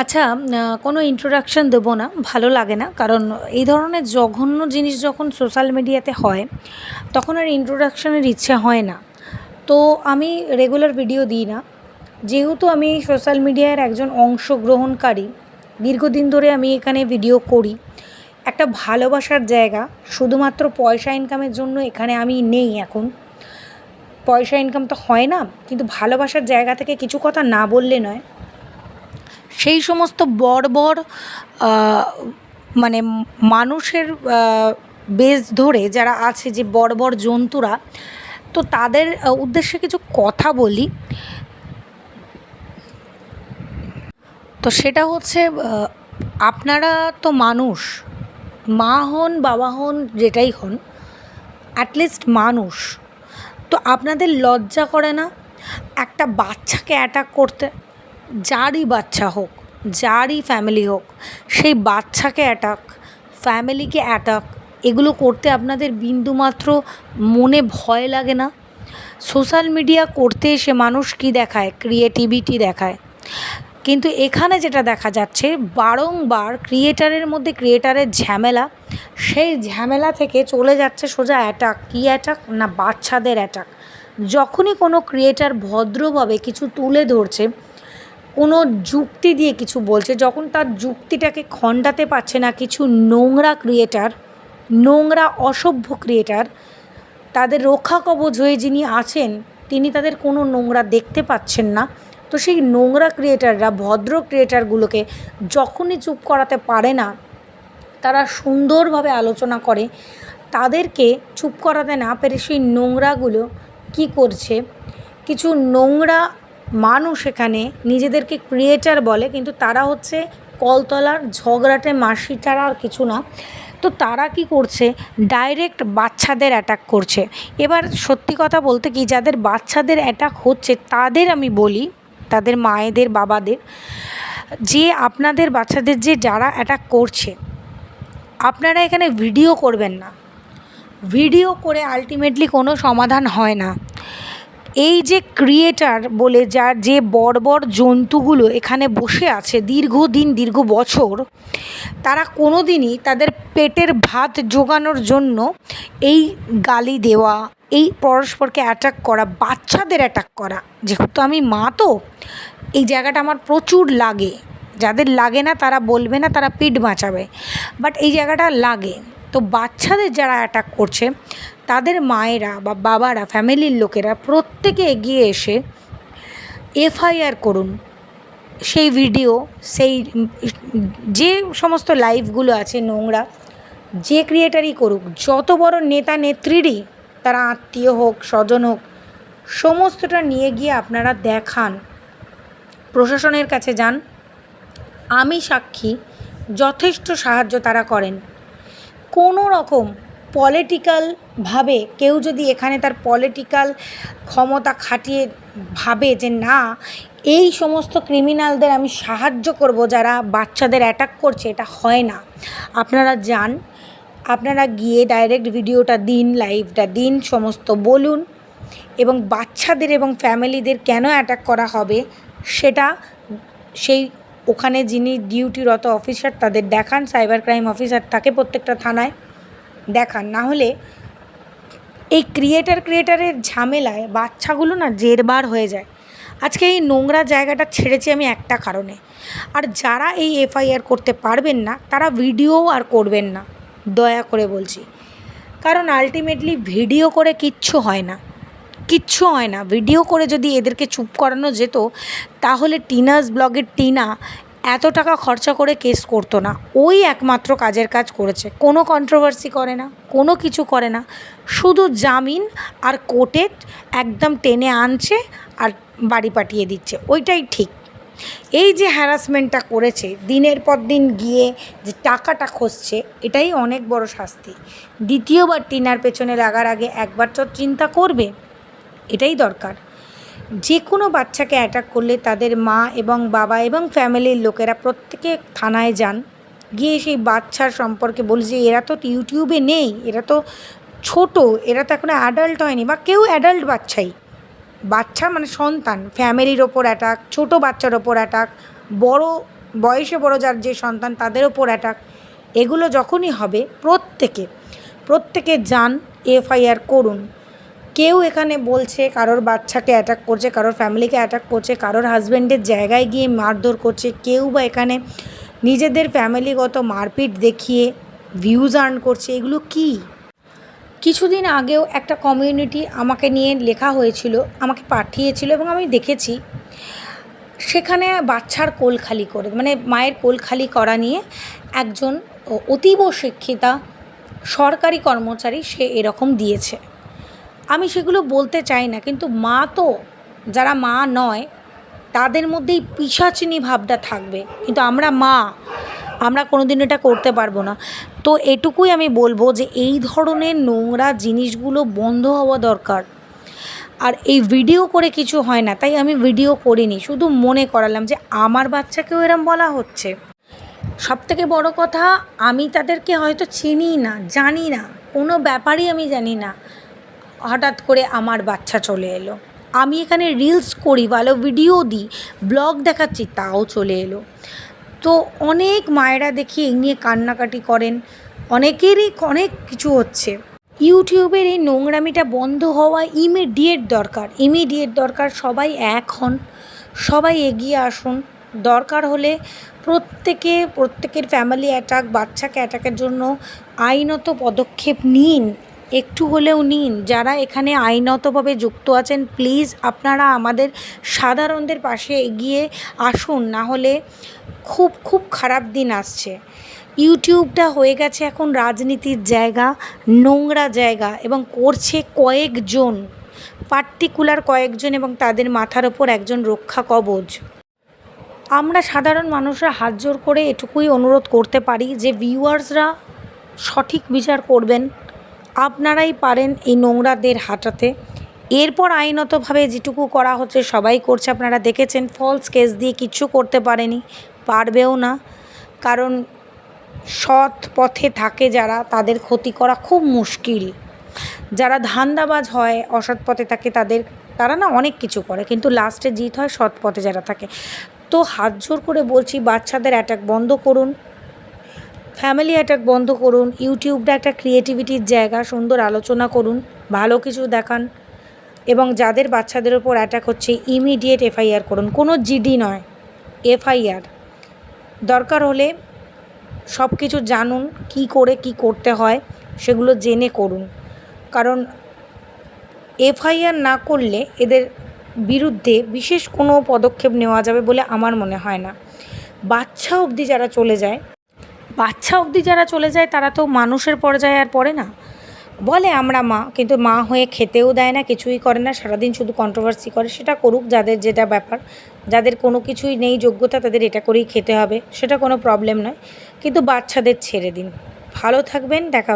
আচ্ছা কোনো ইন্ট্রোডাকশান দেবো না, ভালো লাগে না, কারণ এই ধরনের জঘন্য জিনিস যখন সোশ্যাল মিডিয়াতে হয়, তখন আর ইন্ট্রোডাকশানের ইচ্ছে হয় না। তো আমি রেগুলার ভিডিও দিই না। যেহেতু আমি সোশ্যাল মিডিয়ার একজন অংশগ্রহণকারী, দীর্ঘদিন ধরে আমি এখানে ভিডিও করি, একটা ভালোবাসার জায়গা, শুধুমাত্র পয়সা ইনকামের জন্য এখানে আমি নেই এখন। পয়সা ইনকাম তো হয় না, কিন্তু ভালোবাসার জায়গা থেকে কিছু কথা না বললে নয়। সেই সমস্ত বর্বর মানে মানুষের বেশ ধরে যারা আছে যে বর্বর জন্তুরা, তো তাদের উদ্দেশ্যে কিছু কথা বলি। তো সেটা হচ্ছে আপনারা তো মানুষ, মা হন, বাবা হন, যেটাই হন অ্যাটলিস্ট মানুষ। তো আপনাদের লজ্জা করে না? একটা বাচ্চাকে অ্যাটাক করতে যারই বাচ্চা হোক, যারই ফ্যামিলি হোক, সেই বাচ্চাকে অ্যাটাক ফ্যামিলিকে অ্যাটাক এগুলো করতে আপনাদের বিন্দুমাত্র মনে ভয় লাগে না। সোশ্যাল মিডিয়া করতে এসে মানুষ কী দেখায়? ক্রিয়েটিভিটি দেখায়। কিন্তু এখানে যেটা দেখা যাচ্ছে, বারংবার ক্রিয়েটারের মধ্যে ক্রিয়েটারের ঝামেলা, সেই ঝামেলা থেকে চলে যাচ্ছে সোজা অ্যাটাক কী অ্যাটাক না, বাচ্চাদের অ্যাটাক যখনই কোনো ক্রিয়েটার ভদ্রভাবে কিছু তুলে ধরছে কোনো যুক্তি দিয়ে কিছু বলছে, যখন তার যুক্তিটাকে খণ্ডাতে পারছে না কিছু নোংরা ক্রিয়েটার নোংরা অসভ্য ক্রিয়েটার তাদের রক্ষা কবচ হয়ে যিনি আছেন, তিনি তাদের কোনো নোংরা দেখতে পাচ্ছেন না। তো সেই নোংরা ক্রিয়েটাররা ভদ্র ক্রিয়েটারগুলোকে যখনই চুপ করাতে পারে না, তারা সুন্দরভাবে আলোচনা করে, তাদেরকে চুপ করাতে না পেরে সেই নোংরাগুলো কী করছে? কিছু নোংরা মানুষ এখানে নিজেদেরকে ক্রিয়েটার বলে, কিন্তু তারা হচ্ছে কলতলার ঝগড়াটে মাসি ছাড়া আর কিছু না। তো তারা কি করছে? ডাইরেক্ট বাচ্চাদের অ্যাটাক করছে। এবার সত্যি কথা বলতে কি, যাদের বাচ্চাদের অ্যাটাক হচ্ছে, তাদের আমি বলি, তাদের মায়েদের, বাবাদের, যে আপনাদের বাচ্চাদের যে যারা অ্যাটাক করছে, আপনারা এখানে ভিডিও করবেন না। ভিডিও করে আলটিমেটলি কোনো সমাধান হয় না। এই যে ক্রিয়েটার বলে যার যে বর্বর জন্তুগুলো এখানে বসে আছে দীর্ঘদিন, দীর্ঘ বছর, তারা কোনো দিনই তাদের পেটের ভাত জোগানোর জন্য এই গালি দেওয়া, এই পরস্পরকে অ্যাটাক করা, বাচ্চাদের অ্যাটাক করা। যেহেতু আমি মা তো, এই জায়গাটা আমার প্রচুর লাগে। যাদের লাগে না তারা বলবে না, তারা পিঠ বাঁচাবে। বাট এই জায়গাটা লাগে। তো বাচ্চাদের যারা অ্যাটাক করছে, তাদের মায়েরা বা বাবারা ফ্যামিলির লোকেরা প্রত্যেকে এগিয়ে এসে এফআইআর করুন। সেই ভিডিও সেই যে সমস্ত লাইভগুলো আছে নোংরা, যে ক্রিয়েটারই করুক, যত বড় নেতা নেত্রীরই, তারা আত্মীয় হোক, স্বজন হোক, সমস্তটা নিয়ে গিয়ে আপনারা দেখান। প্রশাসনের কাছে যান। আমি সাক্ষী, যথেষ্ট সাহায্য তারা করেন। কোনো রকম পলিটিক্যালভাবে কেউ যদি এখানে তার পলিটিক্যাল ক্ষমতা খাটিয়ে ভাবে যে না, এই সমস্ত ক্রিমিনালদের আমি সাহায্য করব যারা বাচ্চাদের অ্যাটাক করছে, এটা হয় না। আপনারা যান, আপনারা গিয়ে ডাইরেক্ট ভিডিওটা দিন লাইভটা দিন, সমস্ত বলুন এবং বাচ্চাদের এবং ফ্যামিলিদের কেন অ্যাটাক করা হবে, সেটা সেই ওখানে যিনি ডিউটিরত অফিসার, তাদের দেখান সাইবার ক্রাইম অফিসার থাকে প্রত্যেকটা থানায় দেখান। না হলে এই ক্রিয়েটার ক্রিয়েটারের ঝামেলায় বাচ্চাগুলো না জেরবার হয়ে যায়। আজকে এই নোংরা জায়গাটা ছেড়েছি আমি একটা কারণে। আর যারা এই এফআইআর করতে পারবেন না, তারা ভিডিও আর করবেন না। দয়া করে বলছি। কারণ আলটিমেটলি ভিডিও করে কিচ্ছু হয় না। কিচ্ছু হয় না। ভিডিও করে যদি এদেরকে চুপ করানো যেত, তাহলে টিনাস ব্লগের টিনা এত টাকা খরচা করে কেস করতো না। ওই একমাত্র কাজের কাজ করেছে। কোনো কন্ট্রোভার্সি করে না, কোনো কিছু করে না। শুধু জামিন আর কোর্টে একদম টেনে আনছে আর বাড়ি পাঠিয়ে দিচ্ছে। ওইটাই ঠিক। এই যে হ্যারাসমেন্টটা করেছে, দিনের পর দিন গিয়ে যে টাকাটা খসছে, এটাই অনেক বড় শাস্তি। দ্বিতীয়বার টিনার পেছনে লাগার আগে একবার তো চিন্তা করবে। এটাই দরকার। যে কোনো বাচ্চাকে অ্যাটাক করলে তাদের মা এবং বাবা এবং ফ্যামিলির লোকেরা প্রত্যেকে থানায় যান। গিয়ে সেই বাচ্চার সম্পর্কে বলি যে, এরা তো ইউটিউবে নেই, এরা তো ছোট, এরা তো এখনও অ্যাডাল্ট হয়নি বা কেউ অ্যাডাল্ট বাচ্চাই। বাচ্চা মানে সন্তান ফ্যামিলির ওপর অ্যাটাক ছোটো বাচ্চার ওপর অ্যাটাক বড়, বয়সে বড় যার যে সন্তান তাদের ওপর অ্যাটাক এগুলো যখনই হবে প্রত্যেকে প্রত্যেকে যান এফআইআর করুন। কেউ এখানে বলছে কারোর বাচ্চাকে অ্যাটাক করছে, কারোর ফ্যামিলিকে অ্যাটাক করছে, কারোর হাজব্যান্ডের জায়গায় গিয়ে মারধর করছে, কেউ বা এখানে নিজেদের ফ্যামিলিগত মারপিট দেখিয়ে ভিউজ আর্ন করছে, এগুলো কী? কিছুদিন আগেও একটা কমিউনিটি আমাকে নিয়ে লেখা হয়েছিল, আমাকে পাঠিয়েছিল এবং আমি দেখেছি, সেখানে বাচ্চার কোল খালি করে মানে মায়ের কোল খালি করা নিয়ে একজন অতীব শিক্ষিতা সরকারি কর্মচারী সে এরকম দিয়েছে। আমি সেগুলো বলতে চাই না, কিন্তু মা তো, যারা মা নয়, তাদের মধ্যেই পিসাচিনি ভাবটা থাকবে। কিন্তু আমরা মা, আমরা কোনোদিন এটা করতে পারব না। তো এটুকুই আমি বলব যে এই ধরনের নোংরা জিনিসগুলো বন্ধ হওয়া দরকার। আর এই ভিডিও করে কিছু হয় না, তাই আমি ভিডিও করিনি, শুধু মনে করালাম যে আমার বাচ্চাকেও এরম বলা হচ্ছে। সব থেকে বড় কথা, আমি তাদেরকে হয়তো চিনি না, জানি না, কোনো ব্যাপারই আমি জানি না। হঠাৎ করে আমার বাচ্চা চলে এলো। আমি এখানে রিলস করি, ভালো ভিডিও দিই ব্লগ দেখাচ্ছি, তাও চলে এলো। তো অনেক মায়েরা দেখি এই নিয়ে কান্নাকাটি করেন। অনেকেরই অনেক কিছু হচ্ছে। ইউটিউবের এই নোংরামিটা বন্ধ হওয়া ইমিডিয়েট দরকার। ইমিডিয়েট দরকার সবাই এক হন, সবাই এগিয়ে আসুন। দরকার হলে প্রত্যেকে, প্রত্যেকের ফ্যামিলি অ্যাটাক বাচ্চাকে অ্যাটাকের জন্য আইনত পদক্ষেপ নিন। একটু হলেও নিন। যারা এখানে আইনতভাবে যুক্ত আছেন, প্লিজ আপনারা আমাদের সাধারণদের পাশে এগিয়ে আসুন। না হলে খুব খুব খারাপ দিন আসছে। ইউটিউবটা হয়ে গেছে এখন রাজনীতির জায়গা, নোংরা জায়গা এবং করছে কয়েকজন, পার্টিকুলার কয়েকজন এবং তাদের মাথার ওপর একজন রক্ষা কবচ আমরা সাধারণ মানুষরা হাত জোর করে এটুকুই অনুরোধ করতে পারি যে ভিউয়ার্সরা সঠিক বিচার করবেন। আপনারাই পারেন এই নোংরাদের হাঁটাতে। এরপর আইনতভাবে যেটুকু করা হচ্ছে সবাই করছে। আপনারা দেখেছেন ফলস কেস দিয়ে কিচ্ছু করতে পারেনি, পারবেও না। কারণ সৎ পথে থাকে যারা, তাদের ক্ষতি করা খুব মুশকিল। যারা ধান্দাবাজ হয়, অসৎ পথে থাকে, তাদের, তারা না অনেক কিছু করে, কিন্তু লাস্টে জিত হয় সৎ পথে যারা থাকে। তো হাত জোর করে বলছি, বাচ্চাদের অ্যাটাক বন্ধ করুন। ফ্যামিলি অ্যাটাক বন্ধ করুন ইউটিউবটা একটা ক্রিয়েটিভিটির জায়গা, সুন্দর আলোচনা করুন, ভালো কিছু দেখান এবং যাদের বাচ্চাদের ওপর অ্যাটাক হচ্ছে ইমিডিয়েট এফআইআর করুন। কোনো জিডি নয় এফআইআর দরকার হলে সব কিছু জানুন, কি করে কি করতে হয়, সেগুলো জেনে করুন। কারণ এফআইআর না করলে এদের বিরুদ্ধে বিশেষ কোনো পদক্ষেপ নেওয়া যাবে বলে আমার মনে হয় না। বাচ্চা অবধি যারা চলে যায় বাচ্চা অবধি যারা চলে যায়, তারা তো মানুষের পর্যায়ে আর পড়ে না। বলে আমরা মা, কিন্তু মা হয়ে খেতেও দেয় না, কিছুই করে না, সারাদিন শুধু কন্ট্রোভার্সি করে। সেটা করুক যাদের যেটা ব্যাপার। যাদের কোনো কিছুই নেই, যোগ্যতা তাদের এটা করেই খেতে হবে, সেটা কোনো প্রবলেম নয়। কিন্তু বাচ্চাদের ছেড়ে দিন। ভালো থাকবেন, দেখা